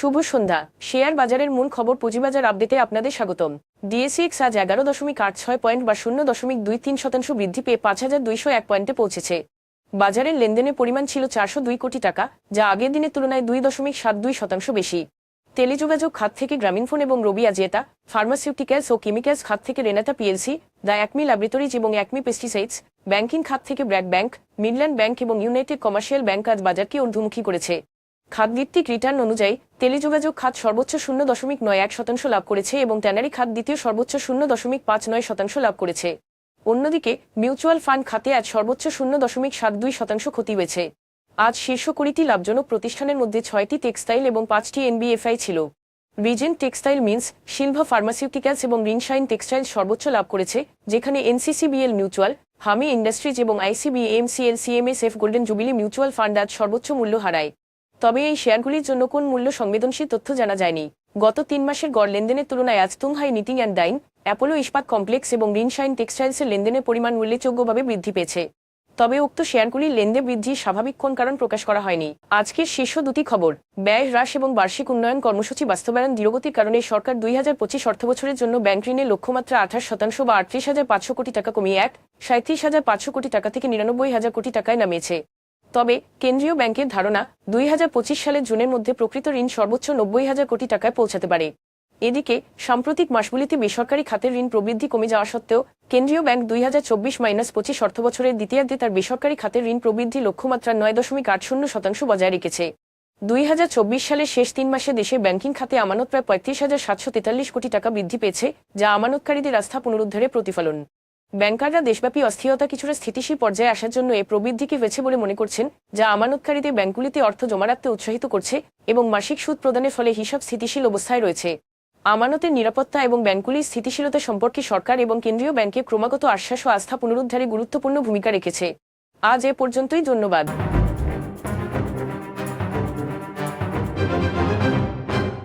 শুভ সন্ধ্যা। Share বাজারের মূল খবর পুঁজিবাজার আপডেটে আপনাদের স্বাগতম। ডিএসিএক্স আজ এগারো দশমিক আট ছয় পয়েন্ট বা শূন্য দশমিক দুই তিন শতাংশ বৃদ্ধি পেয়ে পাঁচ হাজার দুইশো এক পয়েন্টে পৌঁছেছে। বাজারের লেনদেনের পরিমাণ ছিল চারশো দুই কোটি টাকা, যা আগের দিনের তুলনায় দুই দশমিক সাত দুই শতাংশ বেশি। টেলিযোগাযোগ খাত থেকে গ্রামীণফোন এবং রবি আজিয়েতা, ফার্মাসিউটিক্যালস ও কেমিক্যালস খাত থেকে Renata PLC, the Acme laboratories এবং একমি পেস্টিসাইডস, ব্যাংকিং খাত থেকে ব্র্যাক ব্যাংক, মিডল্যান্ড ব্যাংক এবং ইউনাইটেড কমার্শিয়াল ব্যাংক আজ বাজারকে ঊর্ধ্বমুখী করেছে। খাতভিত্তিক রিটার্ন অনুযায়ী টেলিযোগাযোগ খাত সর্বোচ্চ শূন্য দশমিক নয় এক শতাংশ লাভ করেছে এবং ট্যানারি খাত দ্বিতীয় সর্বোচ্চ শূন্য দশমিক পাঁচ নয় শতাংশ লাভ করেছে। অন্যদিকে মিউচুয়াল ফান্ড খাতে আজ সর্বোচ্চ শূন্য দশমিক সাত দুই শতাংশ ক্ষতি হয়েছে। আজ শীর্ষ কুড়িটি লাভজনক প্রতিষ্ঠানের মধ্যে ছয়টি টেক্সটাইল এবং পাঁচটি এনবিএফআই ছিল। Regent textile mills Silva pharmaceuticals এবং রিনশাইন টেক্সটাইল সর্বোচ্চ লাভ করেছে, যেখানে এনসিসিবিএল মিউচুয়াল হামি ইন্ডাস্ট্রিজ এবং ICB MCL CMSF golden jubilee mutual fund আজ সর্বোচ্চ মূল্য হারায়। তবে এই শেয়ারগুলির জন্য কোন মূল্য সংবেদনশীল তথ্য জানা যায়নি। গত তিন মাসের গড় লেনদেনের তুলনায় আজ Tung Hai knitting and dyeing, Apollo Ispat complex এবং রিনশাইন টেক্সটাইলসের লেনদেনের পরিমাণ উল্লেখযোগ্যভাবে বৃদ্ধি পেয়েছে। তবে উক্ত শেয়ারগুলির লেনদেন বৃদ্ধির স্বাভাবিক কোন কারণ প্রকাশ করা হয়নি। আজকের শীর্ষ দুটি খবর, ব্যয় হ্রাস এবং বার্ষিক উন্নয়ন কর্মসূচি বাস্তবায়ন ধীরগতির কারণে সরকার দুই হাজার পঁচিশ অর্থবছরের জন্য ব্যাংক ঋণের লক্ষ্যমাত্রা আঠাশ শতাংশ বা আটত্রিশ হাজার পাঁচশো কোটি টাকা কমিয়ে এক সাঁত্রিশ হাজার পাঁচশো কোটি টাকা থেকে নিরানব্বই হাজার কোটি টাকায় নামিয়েছে। তবে কেন্দ্রীয় ব্যাংকের ধারণা দুই হাজার পঁচিশ সালের জুনের মধ্যে প্রকৃত ঋণ সর্বোচ্চ নব্বই হাজার কোটি টাকায় পৌঁছাতে পারে। এদিকে, সাম্প্রতিক মাসগুলিতে বেসরকারি খাতের ঋণ প্রবৃদ্ধি কমে যাওয়া সত্ত্বেও কেন্দ্রীয় ব্যাংক দুই হাজার চব্বিশ মাইনাস পঁচিশ অর্থবছরের দ্বিতীয়ার্ধে তার বেসরকারি খাতের ঋণ প্রবৃদ্ধি লক্ষ্যমাত্রা নয় দশমিক আট শূন্য শতাংশ বজায় রেখেছে। দুই হাজার চব্বিশ সালের শেষ তিন মাসে দেশে ব্যাংকিং খাতে আমানত প্রায় পঁয়ত্রিশ হাজার সাতশো তেতাল্লিশ কোটি টাকা বৃদ্ধি পেয়েছে, যা আমানতকারীদের আস্থা পুনরুদ্ধারের প্রতিফলন। ব্যাংকাররা দেশব্যাপী অস্থিরতা কিছুটা স্থিতিশীল পর্যায়ে আসার জন্য এ প্রবৃদ্ধিকে হয়েছে বলে মনে করছেন, যা আমানতকারীদের ব্যাংকগুলিতে অর্থ জমা রাখতে উৎসাহিত করছে এবং মাসিক সুদ প্রদানের ফলে হিসাব স্থিতিশীল অবস্থায় রয়েছে। আমানতের নিরাপত্তা এবং ব্যাংকগুলির স্থিতিশীলতা সম্পর্কে সরকার এবং কেন্দ্রীয় ব্যাংকে ক্রমাগত আশ্বাস ও আস্থা পুনরুদ্ধারে গুরুত্বপূর্ণ ভূমিকা রেখেছে। আজ এ পর্যন্তই, ধন্যবাদ।